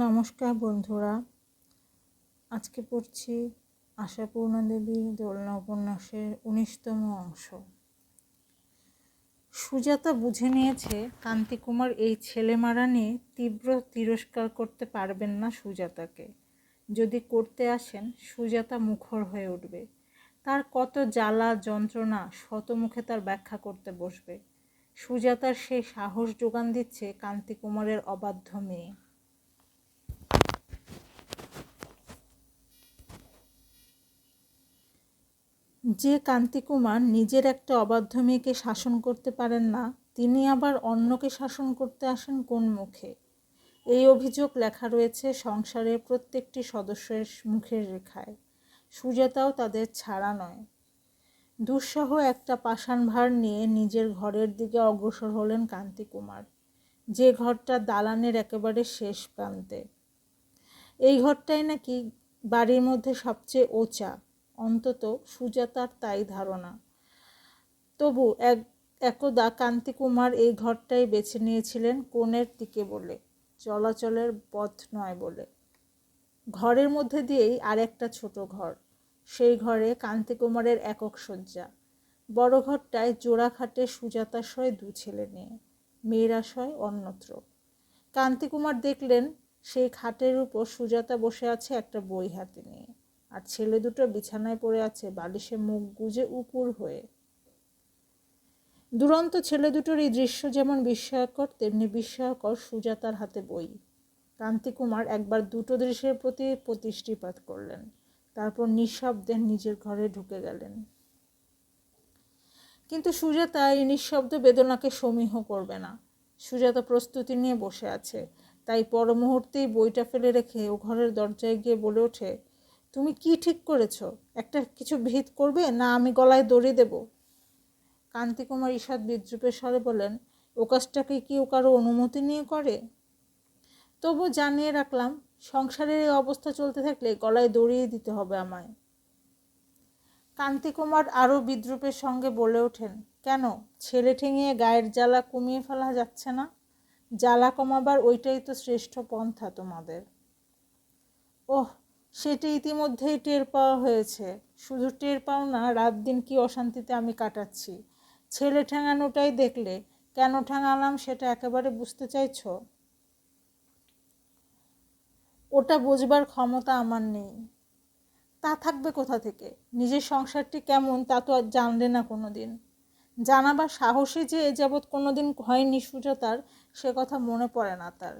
নমস্কার বন্ধুরা। আজকে পড়ছি আশাপূর্ণা দেবীর দোলনা উপন্যাসের উনিশতম অংশ। সুজাতা বুঝে নিয়েছে কান্তিকুমার এই ছেলে মারা নিয়ে তীব্র তিরস্কার করতে পারবেন না সুজাতাকে। যদি করতে আসেন, সুজাতা মুখর হয়ে উঠবে। তার কত জ্বালা, যন্ত্রণা, শতমুখে তার ব্যাখ্যা করতে বসবে। সুজাতার সেই সাহস যোগান দিচ্ছে কান্তিকুমারের অবাধ্য মেয়ে। যে কান্তিকুমার নিজের একটা অবাধ্য মেয়েকে শাসন করতে পারেন না, তিনি আবার অন্যকে শাসন করতে আসেন কোন মুখে? এই অভিযোগ লেখা রয়েছে সংসারের প্রত্যেকটি সদস্যের মুখের রেখায়। সুজাতাও তাদের ছাড়া নয়। দুঃসহ একটা পাষাণ ভার নিয়ে নিজের ঘরের দিকে অগ্রসর হলেন কান্তিকুমার যে ঘরটা দালানের একেবারে শেষ প্রান্তে। এই ঘরটাই নাকি বাড়ির মধ্যে সবচেয়ে ওচা। অন্তত সুজাতার তাই ধারণা। তবু এক, একদা কান্তিকুমার এই ঘরটাই বেছে নিয়েছিলেন কোণের দিকে বলে, চলাচলের পথ নয় বলে। ঘরের মধ্যে দিয়েই আর একটা ছোট ঘর, সেই ঘরে কান্তিকুমারের একক শয্যা। বড় ঘরটায় জোড়া খাটে সুজাতা শয় দু ছেলে নিয়ে মেয়েরা শয় অন্যত্র। কান্তিকুমার দেখলেন সেই খাটের উপর সুজাতা বসে আছে একটা বই হাতে নিয়ে। আর ছেলে দুটো বিছানায় পড়ে আছে, বালিশে মুখ গুজে উপুর হয়ে। দুরন্ত ছেলে দুটোর এই দৃশ্য যেমন বিস্ময়কর, তেমনি বিস্ময়কর সুজাতার হাতে বই। কান্তিকুমার একবার দুটো দৃশ্যের প্রতি প্রতিষ্ঠিপাত করলেন, তারপর নিঃশব্দে নিজের ঘরে ঢুকে গেলেন। কিন্তু সুজাতা এই নিঃশব্দ বেদনাকে সমীহ করবে না। সুজাতা প্রস্তুতি নিয়ে বসে আছে, তাই পর মুহূর্তেই বইটা ফেলে রেখে ও ঘরের দরজায় গিয়ে বলে ওঠে তুমি কি ঠিক করেছ? একটা কিছু ভিত করবে? না, আমি গলায় দড়ি দেব। কান্তিকুমার ঈষৎ বিদ্রুপের স্বরে বলেন ও কাজটাকে কি ও কারও অনুমতি নিয়ে করে? তবু জানিয়ে রাখলাম, সংসারের এই অবস্থা চলতে থাকলে গলায় দড়িয়ে দিতে হবে আমায়। কান্তিকুমার আরও বিদ্রুপের সঙ্গে বলে ওঠেন, কেন? ছেলে ঠেঙিয়ে গায়ের জ্বালা কমিয়ে ফেলা যাচ্ছে না? জ্বালা কমাবার ওইটাই তো শ্রেষ্ঠ পন্থা তোমাদের। ওহ সেটা ইতিমধ্যেই টের পাওয়া হয়েছে। শুধু টের পাও না, রাত দিন কি অশান্তিতে আমি কাটাচ্ছি। ছেলে ঠেঙানোটাই দেখলে কেন ঠেঙালাম সেটা একেবারে বুঝতে চাইছ? ওটা বুঝবার ক্ষমতা আমার নেই। তা থাকবে কোথা থেকে? নিজের সংসারটি কেমন তা তো আর জানলে না কোনো দিন জানাবার সাহসে যে এ যাবৎ কোনো দিন হয়নি সুজাতার, সে কথা মনে পড়ে না তার।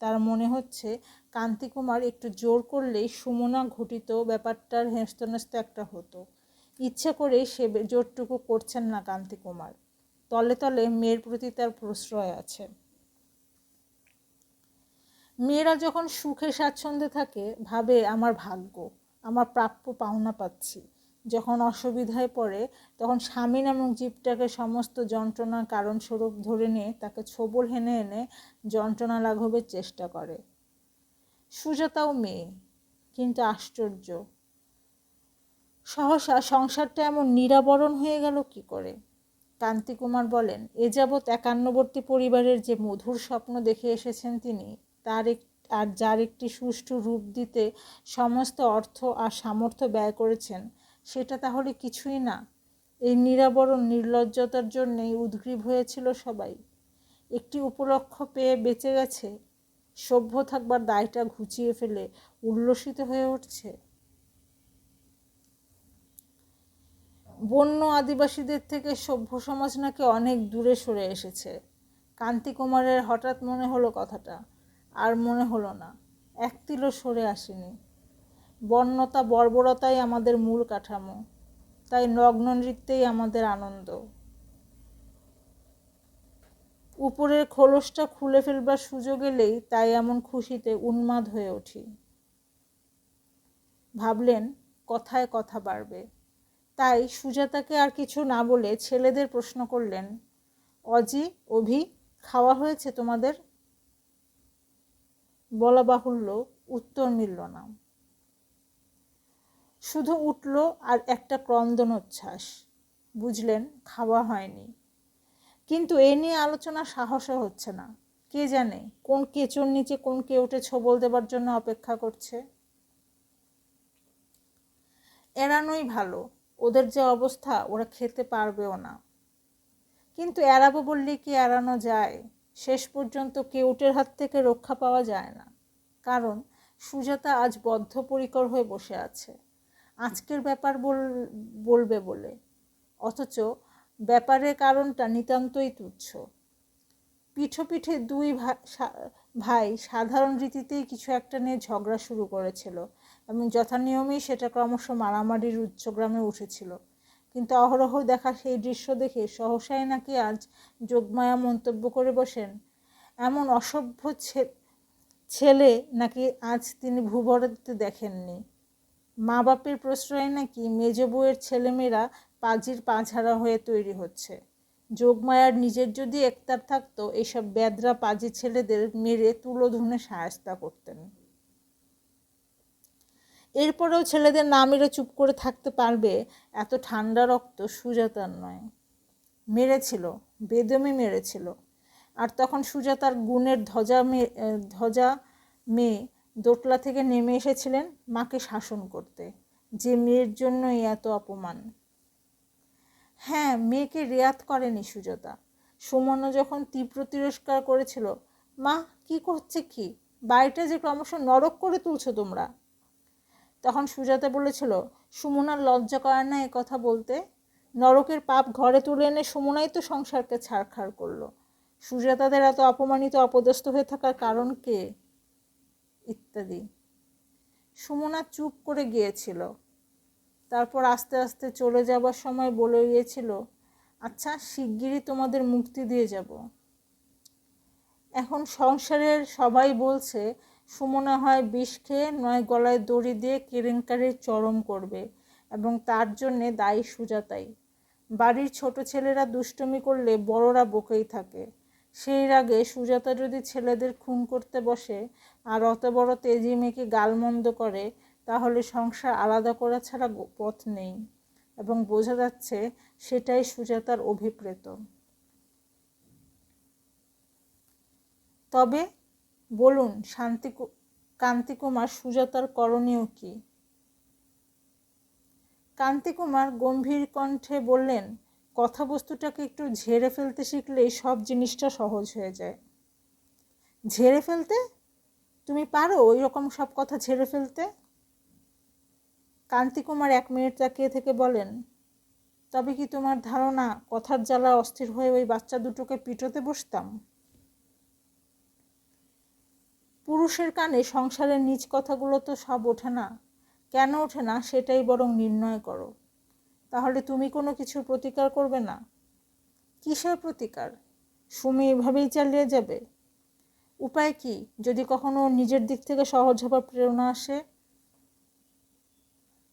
তার মনে হচ্ছে কান্তিকুমার একটু জোর করলেই সুমনা ঘটিত ব্যাপারটার হেস্তনেস্ত একটা হতো। ইচ্ছে করেই সে জোরটুকু করছেন না কান্তিকুমার তলে তলে মেয়ের প্রতি তার প্রশ্রয় আছে। মেয়েরা যখন সুখে স্বাচ্ছন্দ্যে থাকে, ভাবে, আমার ভাগ্য, আমার প্রাপ্য পাওনা পাচ্ছি। যখন অসুবিধায় পড়ে, তখন স্বামী নামক জীবটাকে সমস্ত যন্ত্রণার কারণস্বরূপ ধরে নিয়ে তাকে ছোবল হেনে এনে যন্ত্রণা লাঘবের চেষ্টা করে। সুজাতাও মেয়ে, কিন্তু আশ্চর্য। সহসা সংসারটা এমন নিরাবরণ হয়ে গেল কি করে? কান্তিকুমার বলেন, এ যাবৎ একান্নবর্তী পরিবারের যে মধুর স্বপ্ন দেখে এসেছেন তিনি, তার এক আর যার একটি সুষ্ঠু রূপ দিতে সমস্ত অর্থ আর সামর্থ্য ব্যয় করেছেন সেটা তাহলে কিছুই না। এই নিরাবরণ, নির্লজ্জতার জন্যেই উদ্গ্রীব হয়েছিল সবাই। একটি উপলক্ষ পেয়ে বেঁচে গেছে। সভ্য থাকবার দায়টা ঘুচিয়ে ফেলে উল্লসিত হয়ে উঠছে। বন্য আদিবাসীদের থেকে সভ্য সমাজ নাকি অনেক দূরে সরে এসেছে। কান্তিকুমারের হঠাৎ মনে হলো কথাটা, আর মনে হলো না। এক তিলও সরে আসেনি। বর্ণতা বর্বরতাই আমাদের মূল কাঠামো। তাই নগ্ন নৃত্যেই আমাদের আনন্দ। উপরের খোলসটা খুলে ফেলবার সুযোগ এলেই তাই এমন খুশিতে উন্মাদ হয়ে উঠি। ভাবলেন, কথায় কথা বাড়বে। তাই সুজাতাকে আর কিছু না বলে ছেলেদের প্রশ্ন করলেন, অজি, অভি, খাওয়া হয়েছে তোমাদের? বলা বাহুল্য উত্তর মিলল না। শুধু উঠল আর একটা ক্রন্দনোচ্ছ্বাস। বুঝলেন, খাওয়া হয়নি। কিন্তু এ নিয়ে আলোচনা সাহসও হচ্ছে না। কে জানে কোন কেচোর নিচে কোন কেউটে ছবল দেবার জন্য অপেক্ষা করছে। এড়ানোই ভালো। ওদের যে অবস্থা, ওরা খেতে পারবেও না। কিন্তু এড়াবো বললে কি এড়ানো যায়? শেষ পর্যন্ত কেউটের হাত থেকে রক্ষা পাওয়া যায় না। কারণ সুজাতা আজ বদ্ধপরিকর হয়ে বসে আছে। আজকের ব্যাপার বল, বলবে বলে। অথচ ব্যাপারের কারণটা নিতান্তই তুচ্ছ। পিঠো দুই ভাই সাধারণ রীতিতেই কিছু একটা নিয়ে ঝগড়া শুরু করেছিল এবং যথানিয়মেই সেটা ক্রমশ মারামারির উচ্চগ্রামে উঠেছিল। কিন্তু অহরহ দেখা সেই দৃশ্য দেখে সহসাই নাকি আজ যোগমায়া মন্তব্য করে বসেন, এমন অসভ্য ছেলে নাকি আজ তিনি ভূভরতে দেখেননি। মা বাপের প্রশ্রয়ে নাকি মেজ বউয়ের ছেলেমেয়েরা পাজির পাঝাড়া হয়ে তৈরি হচ্ছে? যোগমায়ার নিজের যদি একতার থাকতো এইসব ব্যাদরা পাজি ছেলেদের মেরে তুলো ধুনে সায়স্তা করতেন। এরপরেও ছেলেদের না মেরে চুপ করে থাকতে পারবে এত ঠান্ডা রক্ত সুজাতার নয়। মেরেছিল, বেদমে মেরেছিল। আর তখন সুজাতার গুণের ধ্বজা মেয়ে ধ্বজা মেয়ে দোটলা থেকে নেমে এসেছিলেন মাকে শাসন করতে, যে মেয়ের জন্যই এত অপমান। হ্যাঁ মেয়েকে রেয়াত করেনি সুজাতা। সুমনা যখন তীব্র তিরস্কার করেছিল, মা, কি করছে কি? বাড়িটা যে ক্রমশ নরক করে তুলছো তোমরা? তখন সুজাতা বলেছিল সুমনার লজ্জা করে না কথা বলতে? নরকের পাপ ঘরে তুলে এনে সুমনাই তো সংসারকে ছাড়খাড় করল। সুজাতাদের এত অপমানিত, অপদস্থ হয়ে থাকার কারণ কে? ইত্যাদি। সুমনা চুপ করে গিয়েছিল। তারপর আস্তে আস্তে চলে যাবার সময় বলে গিয়েছিল আচ্ছা শিগগিরই তোমাদের মুক্তি দিয়ে যাব। এখন সংসারের সবাই বলছে, সুমনা হয় বিষ খেয়ে নয় গলায় দড়ি দিয়ে কেলেঙ্কারির চরম করবে এবং তার জন্যে দায়ী সুজাতাই। বাড়ির ছোট ছেলেরা দুষ্টমি করলে বড়রা বকেই থাকে। সেই রাগে সুজাতা যদি ছেলেদের খুন করতে বসে আর অত বড় তেজি মেয়েকে গালমন্দ করে, তাহলে সংসার আলাদা করা ছাড়া পথ নেই। এবং বোঝা যাচ্ছে সেটাই সুজাতার অভিপ্রেত। তবে বলুন শান্তি কান্তিকুমার সুজাতার করণীয় কি? কান্তিকুমার গম্ভীর কণ্ঠে বললেন কথাবস্তুটাকে একটু ঝেড়ে ফেলতে শিখলেই সব জিনিসটা সহজ হয়ে যায়। ঝেড়ে ফেলতে? তুমি পারো ওই রকম সব কথা ঝেড়ে ফেলতে? কান্তিকুমার এক মিনিট তাকিয়ে থেকে বলেন, তবে কি তোমার ধারণা কথার জ্বালা অস্থির হয়ে ওই বাচ্চা দুটোকে পিটোতে বসতাম? পুরুষের কানে সংসারের নিজ কথাগুলো তো সব ওঠে না। কেন ওঠে না সেটাই বরং নির্ণয় করো। তাহলে তুমি কোনো কিছুর প্রতিকার করবে না? কিসের প্রতিকার? সুমি এভাবেই চালিয়ে যাবে। উপায় কি? যদি কখনো নিজের দিক থেকে সহজ হবার প্রেরণা আসে?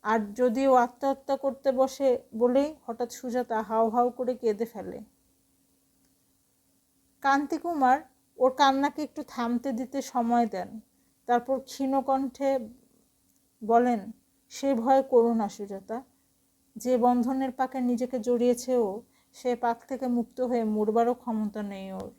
আর যদি ও আত্মহত্যা করতে বসে বলেই হঠাৎ সুজাতা হাও হাউ করে কেঁদে ফেলে। কান্তিকুমার, ওর কান্নাকে একটু থামতে দিতে সময় দেন। তারপর ক্ষীণ কণ্ঠে বলেন, সে ভয় করো না সুজাতা। যে বন্ধনের পাকে নিজেকে জড়িয়েছে ও সে পাক থেকে মুক্ত হয়ে মরবারও ক্ষমতা নেই ওর।